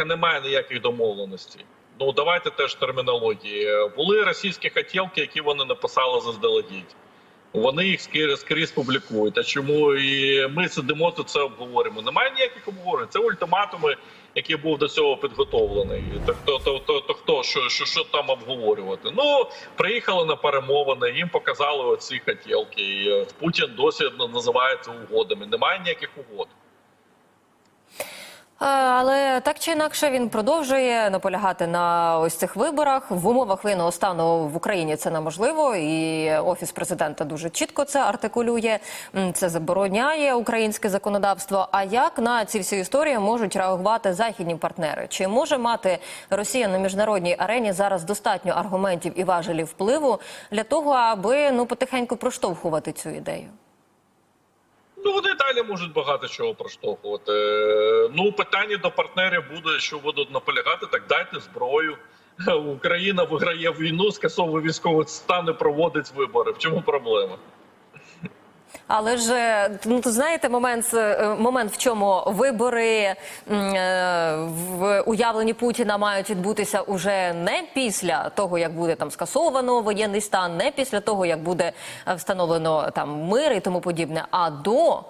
а немає ніяких домовленостей. Ну давайте теж термінології. Були російські хотілки, які вони написали заздалегідь. Вони їх скрізь, публікують. А чому і ми сидимо тут це обговоримо? Немає ніяких обговорень. Це ультиматуми, які був до цього підготовлений. То хто то, то, то хто що, що, що там обговорювати? Ну приїхали на перемовини, їм показали оці хотілки. Е, Путін досі називає це угодами. Немає ніяких угод. Так чи інакше він продовжує наполягати на ось цих виборах в умовах воєнного стану в Україні. Це неможливо, і офіс президента дуже чітко це артикулює. Це забороняє українське законодавство. А як на ці всі історії можуть реагувати західні партнери? Чи може мати Росія на міжнародній арені зараз достатньо аргументів і важелів впливу для того, аби ну потихеньку проштовхувати цю ідею? Ну, вони далі можуть багато чого проштовхувати. Ну, питання до партнерів буде, що будуть наполягати, так дайте зброю. Україна виграє війну, скасовує військовий стан і проводить вибори. В чому проблема? Але ж е, ну знаєте, момент е, момент, в чому вибори е, в уявленні Путіна мають відбутися уже не після того, як буде там скасовано воєнний стан, не після того, як буде встановлено там мир і тому подібне, а до.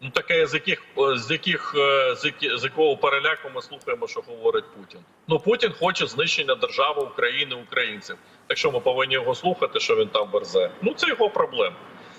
Ну таке з яких з яких з, які, з якого переляку ми слухаємо, що говорить Путін. Ну Путін хоче знищення держави України українців. Так що ми повинні його слухати, що він там верзе. Ну це його проблема.